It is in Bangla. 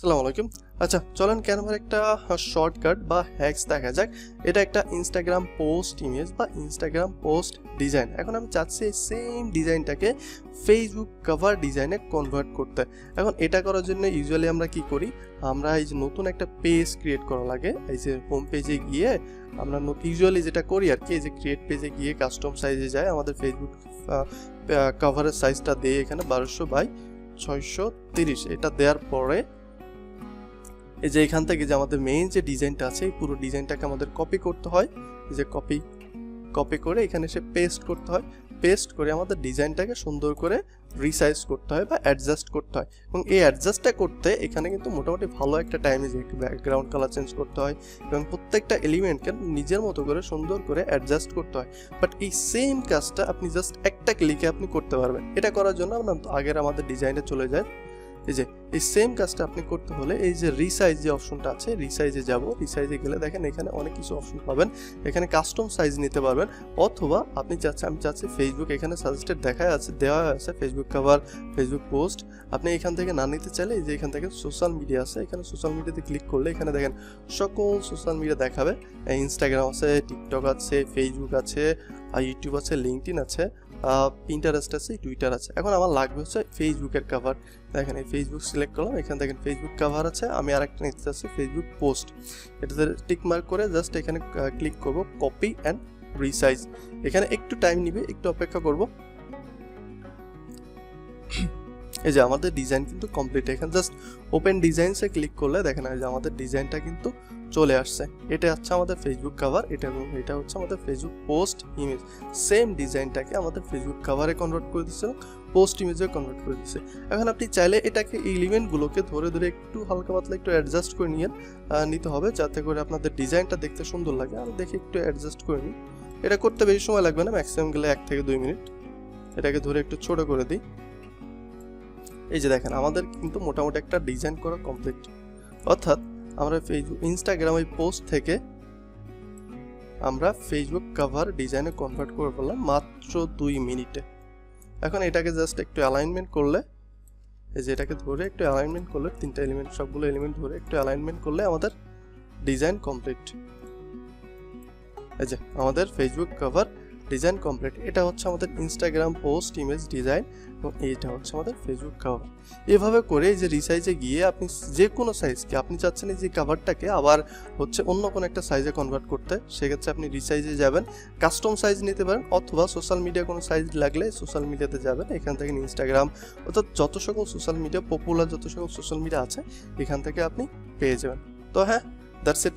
আসসালামু আলাইকুম। আচ্ছা চলেন ক্যানভার একটা শর্টকাট বা হ্যাক্স দেখা যাক। এটা একটা ইনস্টাগ্রাম পোস্ট ইমেজ বা ইনস্টাগ্রাম পোস্ট ডিজাইন এখন আমি চাচ্ছি এই সেম ডিজাইনটাকে ফেসবুক কভার ডিজাইনে কনভার্ট করতে। এখন এটা করার জন্য ইউজুয়ালি আমরা কি করি? আমরা এই যে নতুন একটা পেজ ক্রিয়েট করা লাগে, এই যে হোম পেজে গিয়ে আমরা ইউজুয়ালি যেটা করি আর কি, এই যে ক্রিয়েট পেজে গিয়ে কাস্টম সাইজে যায়। আমাদের ফেসবুক কভারের সাইজটা দিয়ে এখানে বারোশো বাই ছয়শো তিরিশ। এটা দেওয়ার পরে এই যে এখান থেকে যে আমাদের মেইন যে ডিজাইনটা আছে, এই পুরো ডিজাইনটাকে আমাদের কপি করতে হয়। যে কপি কপি করে এখানে এসে পেস্ট করতে হয়। পেস্ট করে আমাদের ডিজাইনটাকে সুন্দর করে রিসাইজ করতে হয় বা অ্যাডজাস্ট করতে হয়। এবং এই অ্যাডজাস্টটা করতে এখানে কিন্তু মোটামুটি ভালো একটা টাইমে ব্যাকগ্রাউন্ড কালার চেঞ্জ করতে হয় এবং প্রত্যেকটা এলিমেন্টকে নিজের মতো করে সুন্দর করে অ্যাডজাস্ট করতে হয়। বাট এই সেম কাজটা আপনি জাস্ট একটা ক্লিকে আপনি করতে পারবেন। এটা করার জন্য আপনার আগের আমাদের ডিজাইনে চলে যায় এই যে, এই সেম কাজটা আপনি করতে হলে এই যে রিসাইজ যে অপশনটা আছে রিসাইজে যাব। রিসাইজে গেলে দেখেন এখানে অনেক কিছু অপশন পাবেন। এখানে কাস্টম সাইজ নিতে পারবেন। অথবা আপনি চাচ্ছেন, আমি চাচ্ছি ফেসবুক এখানে সাজেস্টেড দেখা আছে, দেওয়া আছে ফেসবুক কভার ফেসবুক পোস্ট আপনি এখান থেকে না নিতে চাইলে এই যে এখান থেকে সোশ্যাল মিডিয়া আছে, এখানে সোশ্যাল মিডিয়াতে ক্লিক করলে এখানে দেখেন সকল সোশ্যাল মিডিয়া দেখাবে। ইনস্টাগ্রাম আছে টিকটক আছে ফেসবুক আছে, আর ইউটিউব আছে লিঙ্কডিন আছে। ইন্টারেস্ট আছে টুইটার আছে। এখন আমার লাগবে হচ্ছে ফেসবুকের কাভার দেখেন এই ফেসবুক সিলেক্ট করলাম, এখানে দেখেন ফেসবুক কাভার আছে, আমি আরেকটা নিতে চাচ্ছি ফেসবুক পোস্ট এটাতে টিক মার্ক করে জাস্ট এখানে ক্লিক করব কপি অ্যান্ড রিসাইজ এখানে একটু টাইম নিবে, একটু অপেক্ষা করব। এই যে আমাদের ডিজাইন কিন্তু কমপ্লিট এখানে জাস্ট ওপেন ডিজাইনসে ক্লিক করলে দেখেন এই যে আমাদের ডিজাইনটা কিন্তু চলে আসছে। এটা হচ্ছে আমাদের ফেসবুক কাভার এটা এটা হচ্ছে আমাদের ফেসবুক পোস্ট ইমেজ সেম ডিজাইনটাকে আমাদের ফেসবুক কাভারে কনভার্ট করে দিচ্ছে পোস্ট ইমেজে কনভার্ট করে দিচ্ছে এখন আপনি চাইলে এটাকে এলিমেন্টগুলোকে ধরে ধরে একটু হালকা পাতলা একটু অ্যাডজাস্ট করে নিয়ে নিতে হবে যাতে করে আপনাদের ডিজাইনটা দেখতে সুন্দর লাগে। আমি দেখি একটু অ্যাডজাস্ট করে নিই। এটা করতে বেশি সময় লাগবে না ম্যাক্সিমাম গেলে এক থেকে দুই মিনিট। এটাকে ধরে একটু ছোট করে দিই। এই যে দেখেন, আমাদের কিন্তু মোটামুটি একটা ডিজাইন করা কমপ্লিট অর্থাৎ আমরা ফেসবুক ইনস্টাগ্রাম এই পোস্ট থেকে আমরা ফেসবুক কভার ডিজাইনে কনভার্ট করে ফেললাম মাত্র দুই মিনিটে। এখন এটাকে জাস্ট একটু অ্যালাইনমেন্ট করলে, এই যে এটাকে ধরে একটু অ্যালাইনমেন্ট করলে, তিনটা এলিমেন্ট সবগুলো এলিমেন্ট ধরে একটু অ্যালাইনমেন্ট করলে আমাদের ডিজাইন কমপ্লিট এই যে আমাদের ফেসবুক কভার ডিজাইন কমপ্লিট এটা হচ্ছে আমাদের ইনস্টাগ্রাম পোস্ট ইমেজ ডিজাইন এবং এইটা হচ্ছে আমাদের ফেসবুক কাভার এভাবে করে যে রিসাইজে গিয়ে আপনি যে কোনো সাইজকে আপনি চাচ্ছেন এই যে কাভারটাকে আবার হচ্ছে অন্য কোনো একটা সাইজে কনভার্ট করতে, সেক্ষেত্রে আপনি রিসাইজে যাবেন কাস্টম সাইজ নিতে পারেন অথবা সোশ্যাল মিডিয়া কোনো সাইজ লাগলে সোশ্যাল মিডিয়াতে যাবেন, এখান থেকে ইনস্টাগ্রাম অর্থাৎ যত সকল সোশ্যাল মিডিয়া পপুলার যত সকল সোশ্যাল মিডিয়া আছে, এখান থেকে আপনি পেয়ে যাবেন। তো হ্যাঁ দ্যাটস ইট